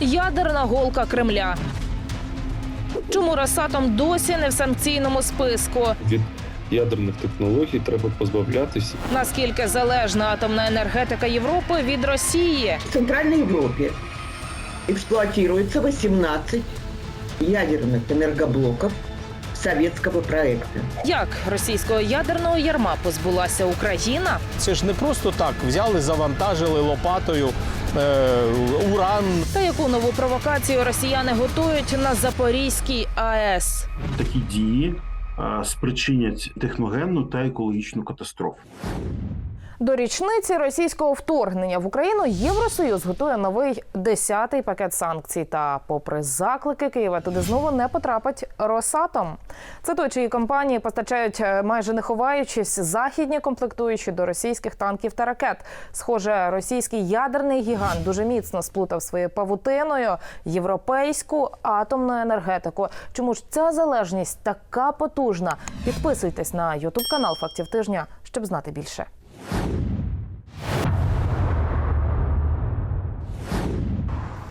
ядерна голка Кремля. Чому Росатом досі не в санкційному списку? Від ядерних технологій треба позбавлятися. Наскільки залежна атомна енергетика Європи від Росії? В Центральной Европе эксплуатируется 18 ядерных энергоблоков советского проекта. Як російського ядерного ярма позбулася Україна? Це ж не просто так взяли, завантажили лопатою е, уран. Та яку нову провокацію росіяни готують на Запорізькій АЕС? такі дії а, спричинять техногенну та екологічну катастрофу. До річниці російського вторгнення в Україну Євросоюз готує новий десятий пакет санкцій. Та, попри заклики Києва, туди знову не потрапить Росатом. Це той, чиї компанії постачають е, майже не ховаючись західні комплектуючі до російських танків та ракет. Схоже, російський ядерний гігант дуже міцно сплутав своєю павутиною європейську атомну енергетику. Чому ж ця залежність така потужна? Підписуйтесь на Ютуб канал Фактів тижня, щоб знати більше.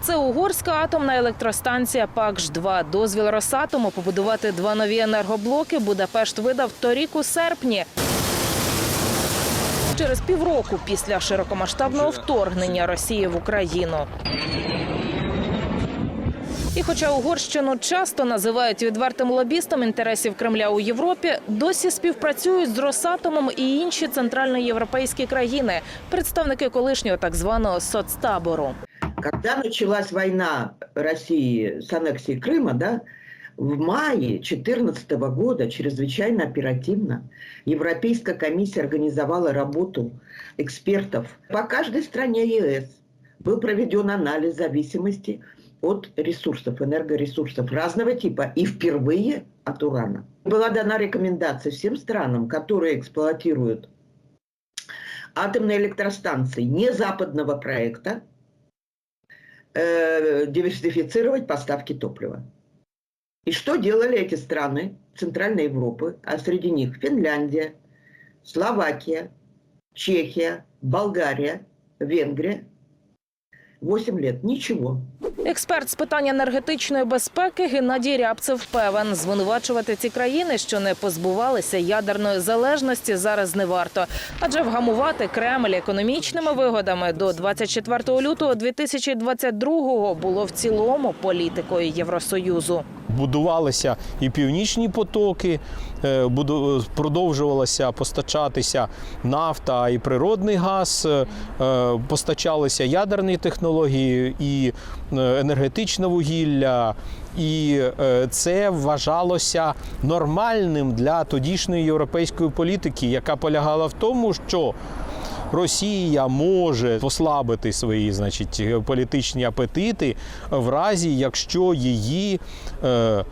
Це угорська атомна електростанція ПАКШ-2. Дозвіл Росатому побудувати два нові енергоблоки Будапешт видав торік у серпні. Через півроку після широкомасштабного вторгнення Росії в Україну. І хоча Угорщину часто називають відвертим лобістом інтересів Кремля у Європі, досі співпрацюють з Росатомом і інші центральноєвропейські країни, представники колишнього так званого соцтабору. Когда началась война России с аннексией Крыма, да, в мае 2014 года чрезвычайно оперативно Европейская комиссия организовала работу экспертов по каждой стране ЕС. Был проведен анализ зависимости от ресурсов, энергоресурсов разного типа и впервые от урана. Была дана рекомендация всем странам, которые эксплуатируют атомные электростанции не западного проекта, э, диверсифицировать поставки топлива. И что делали эти страны Центральной Европы, а среди них Финляндия, Словакия, Чехия, Болгария, Венгрия? 8 лет. Ничего. Експерт з питань енергетичної безпеки Геннадій Рябцев певен, звинувачувати ці країни, що не позбувалися ядерної залежності, зараз не варто. Адже вгамувати Кремль економічними вигодами до 24 лютого 2022-го було в цілому політикою Євросоюзу. Будувалися і північні потоки, е, буду- продовжувалася постачатися нафта і природний газ, е, е, постачалися ядерні технології і е, енергетичне вугілля. І е, це вважалося нормальним для тодішньої європейської політики, яка полягала в тому, що Росія може послабити свої, значить, політичні апетити в разі, якщо її е, е,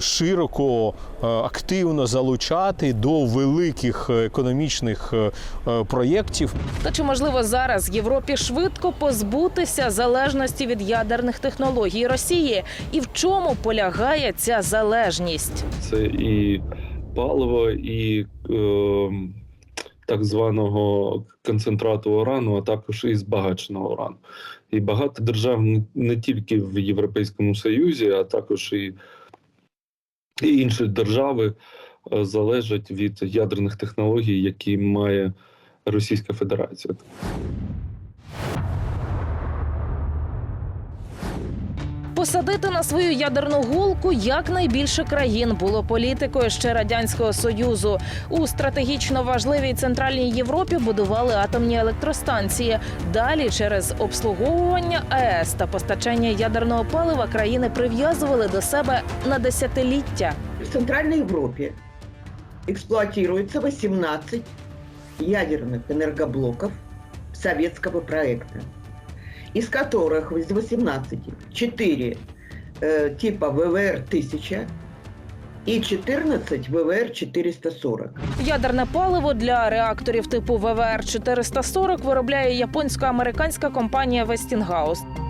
широко е, активно залучати до великих економічних е, е, проєктів. Та чи можливо зараз Європі швидко позбутися залежності від ядерних технологій Росії? І в чому полягає ця залежність? Це і паливо, і е, так званого концентрату урану, а також і збагаченого урану. І багато держав не тільки в Європейському Союзі, а також і, і інші держави е, залежать від ядерних технологій, які має Російська Федерація. Посадити на свою ядерну гулку якнайбільше країн було політикою ще радянського союзу. У стратегічно важливій центральній Європі будували атомні електростанції. Далі через обслуговування АЕС та постачання ядерного палива країни прив'язували до себе на десятиліття. В Центральной Европе эксплуатируется 18 ядерных энергоблоков советского проекта, из которых из 18 4 э, типа ВВР-1000 і 14 ВВР-440. Ядерне паливо для реакторів типу ВВР 440 виробляє японсько-американська компанія Westinghouse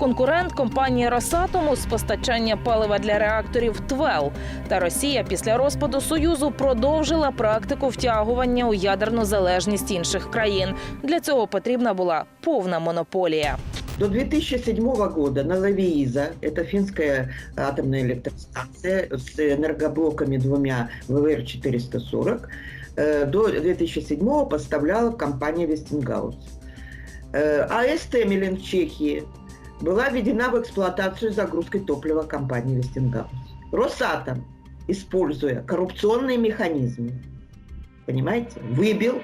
Конкурент компанії Росатому з постачання палива для реакторів ТВЕЛ. Та Росія після розпаду Союзу продовжила практику втягування у ядерну залежність інших країн. Для цього потрібна була повна монополія. До 2007 года на Лавииза, это финская атомная электростанция с энергоблоками двумя ВВР-440, э, до 2007 поставляла компания Вестингаус. Э, АЭС Темелин в Чехии была введена в эксплуатацию загрузкой топлива компании Вестингаус. Росатом, используя коррупционные механизмы, понимаете, выбил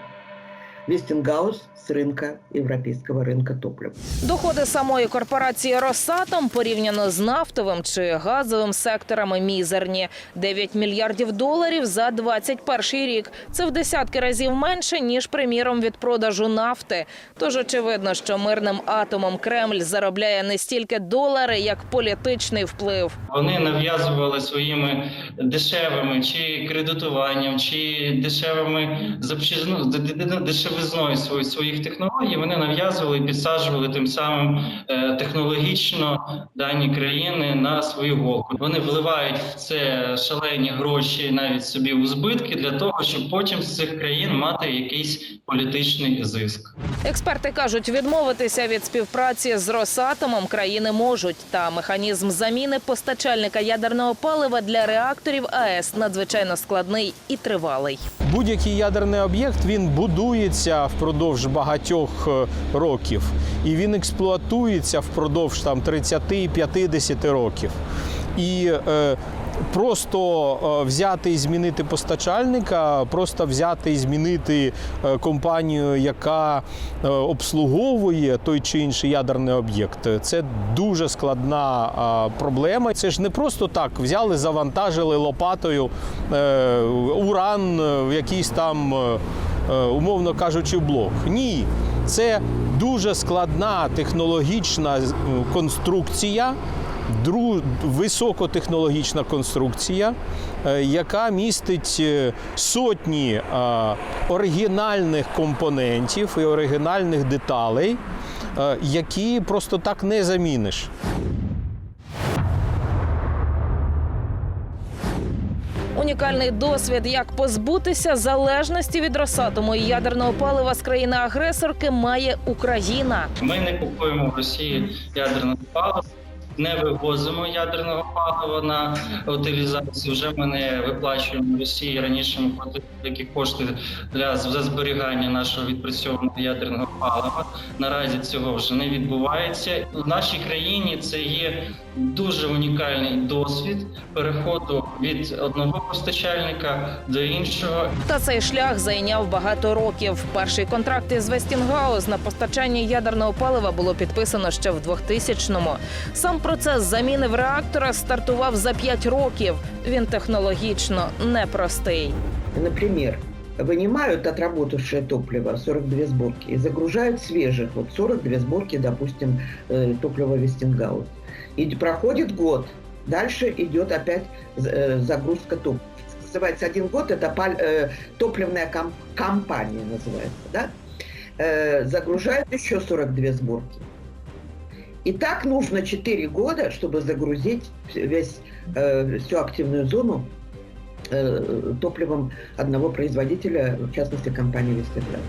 Вестингаус с рынка, европейского рынка топлива. Доходи самої корпорації Росатом порівняно з нафтовим чи газовим секторами мізерні 9 мільярдів доларів за 21 рік. Це в десятки разів менше ніж приміром від продажу нафти. Тож очевидно, що мирним атомом Кремль заробляє не стільки долари, як політичний вплив. Вони нав'язували своїми дешевими чи кредитуванням, чи дешевими запчизну дешевизною свої- своїх технологій. Вони нав'язували і підсаджували тим самим е, технологічно дані країни на свою голку. Вони вливають в це шалені гроші навіть собі у збитки для того, щоб потім з цих країн мати якийсь політичний зиск. Експерти кажуть, відмовитися від співпраці з Росатомом країни можуть. Та механізм заміни постачальника ядерного палива для реакторів АЕС надзвичайно складний і тривалий. Будь-який ядерний об'єкт він будується впродовж багатьох е, років, і він експлуатується впродовж там 30-50 років. І е, просто е, взяти і змінити постачальника, просто взяти і змінити е, компанію, яка обслуговує той чи інший ядерний об'єкт, це дуже складна проблема. Це ж не просто так взяли, завантажили лопатою уран в якийсь там, умовно кажучи, блок. Ні, це дуже складна технологічна е, конструкція. Високотехнологічна конструкція, е, яка містить е, сотні е, оригінальних компонентів і оригінальних деталей, е, які просто так не заміниш. Унікальний досвід, як позбутися залежності від Росатому і ядерного палива з країни-агресорки, має Україна. Ми не купуємо в Росії ядерне паливо, не вивозимо ядерного палива на утилізацію. Вже ми не виплачуємо Росії. Раніше ми платили такі кошти для за зберігання нашого відпрацьованого ядерного палива. Наразі цього вже не відбувається. В нашій країні це є дуже унікальний досвід переходу від одного постачальника до іншого. Та цей шлях зайняв багато років. Перший контракт із Вестінгаус на постачання ядерного палива було підписано ще в 2000-му. Сам процес заміни в реактора стартував за 5 років. Він технологічно непростий. Например, вынимают отработавшее топливо 42 сборки и загружают свежих, вот 42 сборки, допустим, э, топлива Вестингаус. И проходит год, дальше идет опять э, загрузка топлива. Называется один год, это паль- э, топливная ком- компания называется, да? Э, загружают еще 42 сборки. И так нужно 4 года, чтобы загрузить весь, э, всю активную зону э, топливом одного производителя, в частности компании Вестерград.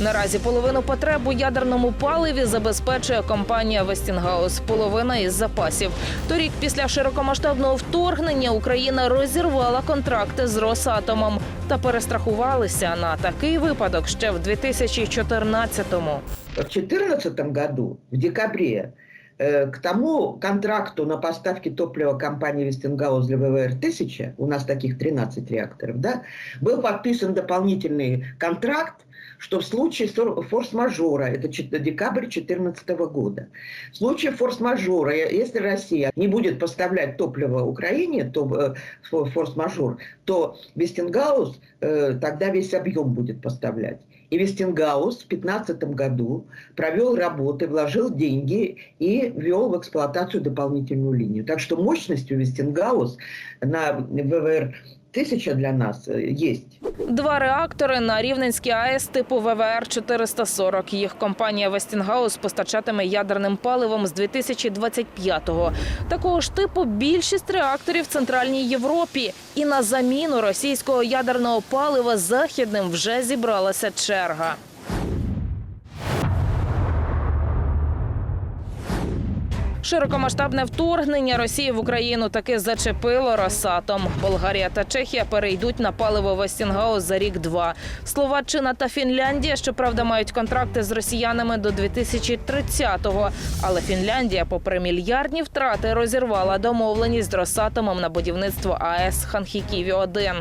Наразі половину потреб у ядерному паливі забезпечує компанія Вестінгаус. Половина із запасів. Торік, після широкомасштабного вторгнення, Україна розірвала контракти з Росатомом та перестрахувалися на такий випадок ще в 2014-му. В 2014 году, в декабре, э, к тому контракту на поставки топлива компании Вестингаус для ВВР-1000, у нас таких 13 реакторов, да, был подписан дополнительный контракт, что в случае форс-мажора, это декабрь 2014 года, в случае форс-мажора, э, если Россия не будет поставлять топливо Украине, то э, фо- форс-мажор, то Вестингаус э, тогда весь объем будет поставлять. И Вестингаус в 2015 году провел работы, вложил деньги и ввел в эксплуатацию дополнительную линию. Так что мощность у Вестингаус на ВВР 1000 для нас є. Два реактори на Рівненській АЕС типу ВВР-440. Їх компанія Вестінгаус постачатиме ядерним паливом з 2025-го. Такого ж типу більшість реакторів в Центральній Європі. І на заміну російського ядерного палива західним вже зібралася черга. Широкомасштабне вторгнення Росії в Україну таки зачепило Росатом. Болгарія та Чехія перейдуть на паливо Вестінгаус за рік-два. Словаччина та Фінляндія, щоправда, мають контракти з росіянами до 2030-го. Але Фінляндія, попри мільярдні втрати, розірвала домовленість з Росатомом на будівництво АЕС Ханхіківі 1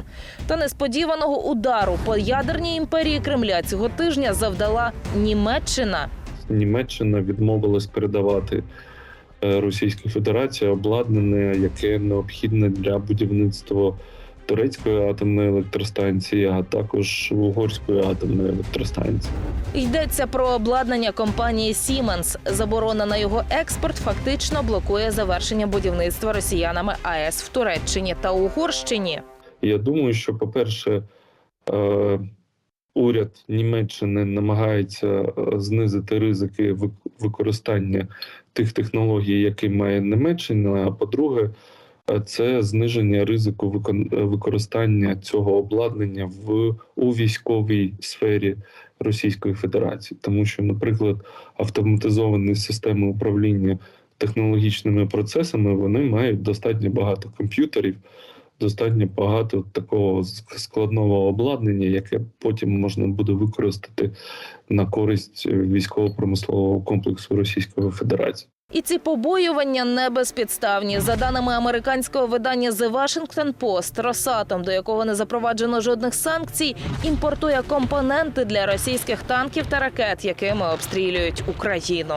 Та несподіваного удару по ядерній імперії Кремля цього тижня завдала Німеччина. Німеччина відмовилась передавати е, Російській Федерації обладнання, яке необхідне для будівництва турецької атомної електростанції, а також угорської атомної електростанції. Йдеться про обладнання компанії Siemens. Заборона на його експорт фактично блокує завершення будівництва росіянами АЕС в Туреччині та Угорщині. Я думаю, що, по-перше, е, уряд Німеччини намагається е, знизити ризики вик- використання тих технологій, які має Німеччина. А по-друге, е, це зниження ризику е, використання цього обладнання в у військовій сфері Російської Федерації, тому що, наприклад, автоматизовані системи управління технологічними процесами вони мають достатньо багато комп'ютерів достатньо багато такого складного обладнання, яке потім можна буде використати на користь військово-промислового комплексу Російської Федерації. І ці побоювання не безпідставні. За даними американського видання The Washington Post, Росатом, до якого не запроваджено жодних санкцій, імпортує компоненти для російських танків та ракет, якими обстрілюють Україну.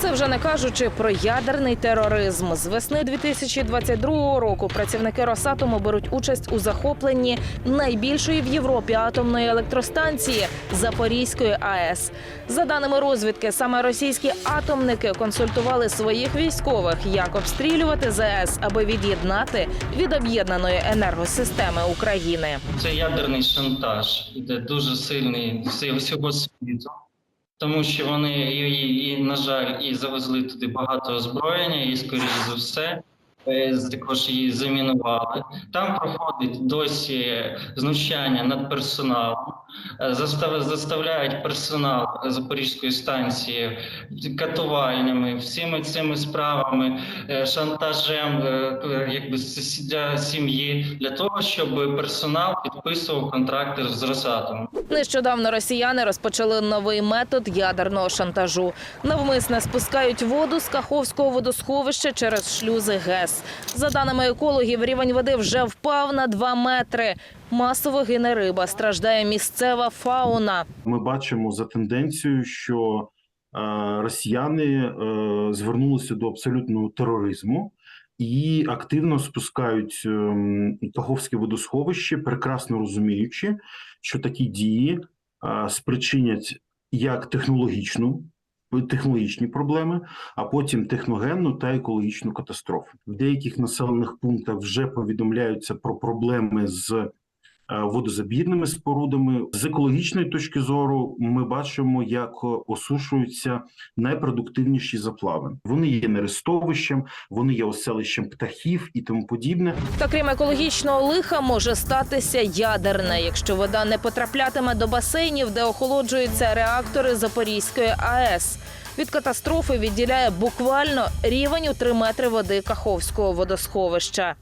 Це вже не кажучи про ядерний тероризм. З весни 2022 року працівники Росатому беруть участь у захопленні найбільшої в Європі атомної електростанції Запорізької АЕС. За даними розвідки, саме російські атомники консультували своїх військових, як обстрілювати ЗАЕС, аби від'єднати від об'єднаної енергосистеми України. Це ядерний шантаж, іде дуже сильний всього світу. Тому що вони і, і, і, на жаль, і завезли туди багато озброєння, і скоріш за все, також її замінували. Там проходить досі знущання над персоналом, е, заставляють персонал Запорізької станції катуваннями, всіми цими справами, е, шантажем е, е, якби сім'ї, для того, щоб персонал підписував контракти з Росатомом. Нещодавно росіяни розпочали новий метод ядерного шантажу. Навмисне спускають воду з Каховського водосховища через шлюзи ГЕС. За даними екологів, рівень води вже впав на 2 метри. Масово гине риба, страждає місцева фауна. Ми бачимо за тенденцією, що е, росіяни е, звернулися до абсолютного тероризму і активно спускають ем, Каховське водосховище, прекрасно розуміючи, що такі дії е, спричинять як технологічну. Технологічні проблеми, а потім техногенну та екологічну катастрофу. В деяких населених пунктах вже повідомляються про проблеми з е, водозабірними спорудами. З екологічної точки зору ми бачимо, як осушуються найпродуктивніші заплави. Вони є нерестовищем, вони є оселищем птахів і тому подібне. Та крім екологічного лиха, може статися ядерне, якщо вода не потраплятиме до басейнів, де охолоджуються реактори Запорізької АЕС. Від катастрофи відділяє буквально рівень у 3 метри води Каховського водосховища.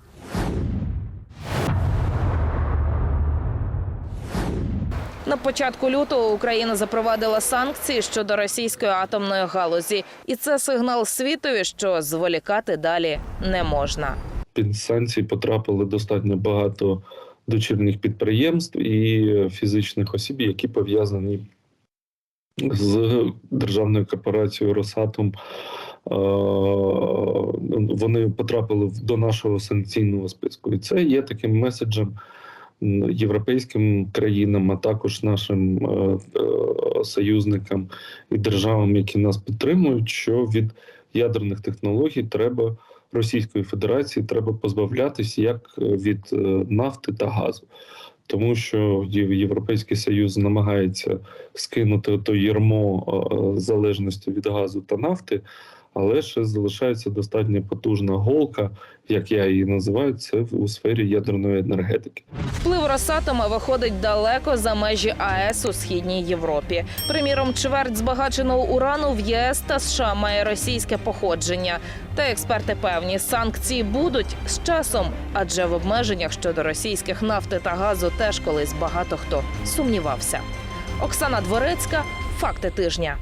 На початку лютого Україна запровадила санкції щодо російської атомної галузі, і це сигнал світові, що зволікати далі не можна. Під санкції потрапили достатньо багато дочірніх підприємств і фізичних осіб, які пов'язані з державною корпорацією Росатом. Вони потрапили до нашого санкційного списку, і це є таким меседжем європейським країнам, а також нашим е, е, союзникам і державам, які нас підтримують, що від ядерних технологій треба Російської Федерації треба позбавлятись як е, від нафти та газу. Тому що Європейський Союз намагається скинути то ярмо залежності від газу та нафти, але ще залишається достатньо потужна голка, як я її називаю, це у сфері ядерної енергетики. Вплив Росатома виходить далеко за межі АЕС у східній Європі. Приміром, чверть збагаченого урану в ЄС та США має російське походження. Та експерти певні, санкції будуть з часом, адже в обмеженнях щодо російських нафти та газу теж колись багато хто сумнівався. Оксана Дворецька, факти тижня.